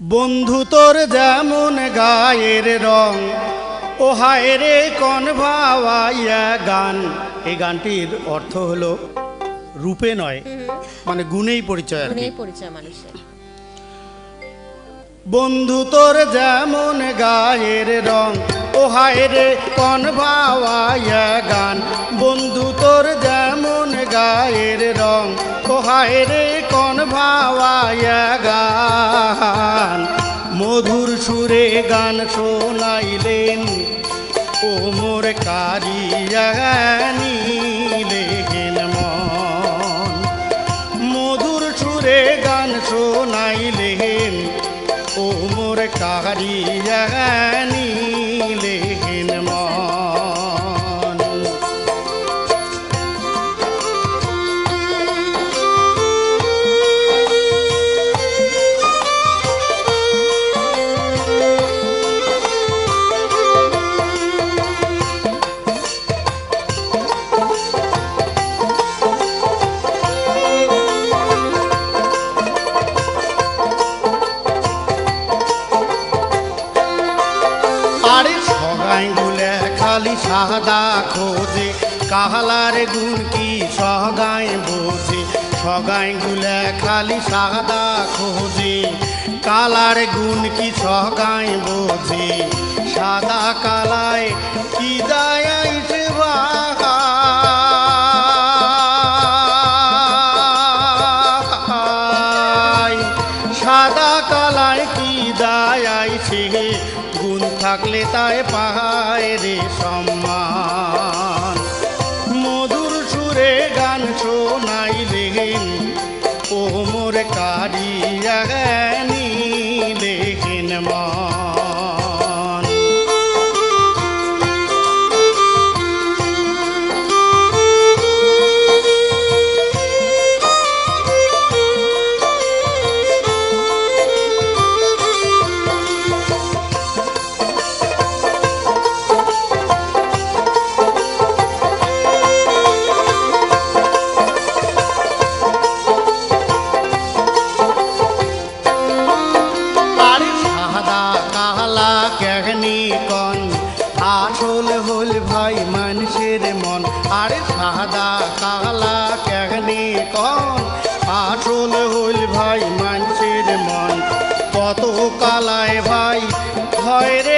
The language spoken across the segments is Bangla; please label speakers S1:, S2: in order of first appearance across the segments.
S1: বন্ধু তোর যেমন গায়ের রং ও হায় রে কন ভাওয়াইয়া গান। এই গানটির অর্থ হলো রূপে নয় মানে গুণেই পরিচয় আর কি।
S2: পরিচয় মানুষের।
S1: বন্ধু তোর যেমন গায়ের রং, ও হায় রে কন ভাওয়াইয়া গান। বন্ধু তোর যেমন গায়ের রং, ও হায় রে কন ভাওয়াইয়া গান। মধুর সুরে গান শোনাইলেন, ও মোর কারিয়া নিলেন মন। মধুর সুরে গান শোনাইলেন ও মোর সগাই গুলে খালি সাদা খোঁজে, কাহালার গুণ কি সগাই বোঝে? সগাই গুলে খালি সাদা খোঁজে, কালার গুণ কি সগাই বোঝে? সাদা কালায় কি যায় সাদা কালায় কি দায় আইছে? গুণ থাকলে তাই পাহায় রে সম্মান। মধুর সুরে গান শোনাইলেন ও মোর কারিয়া দেখেন মান। কেহনি কন? আসল হল ভাই মানুষের মন। আর সাদা কালা কেহনি কন? আসল হল ভাই মানুষের মন। কত কালায় ভাই, ভয় রে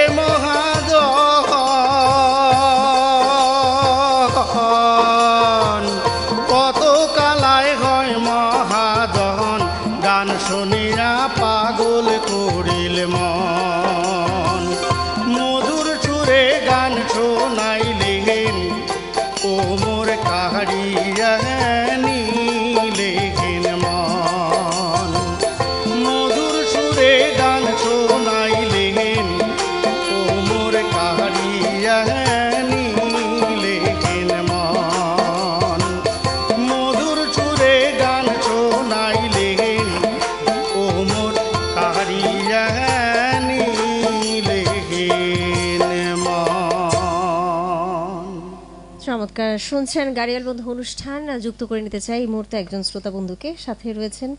S1: ও মোর
S2: চমৎকার। শুনছেন গাড়িয়াল বন্ধু অনুষ্ঠান। যুক্ত করে নিতে চাই এই মুহূর্তে একজন শ্রোতা বন্ধুকে। সাথে রয়েছেন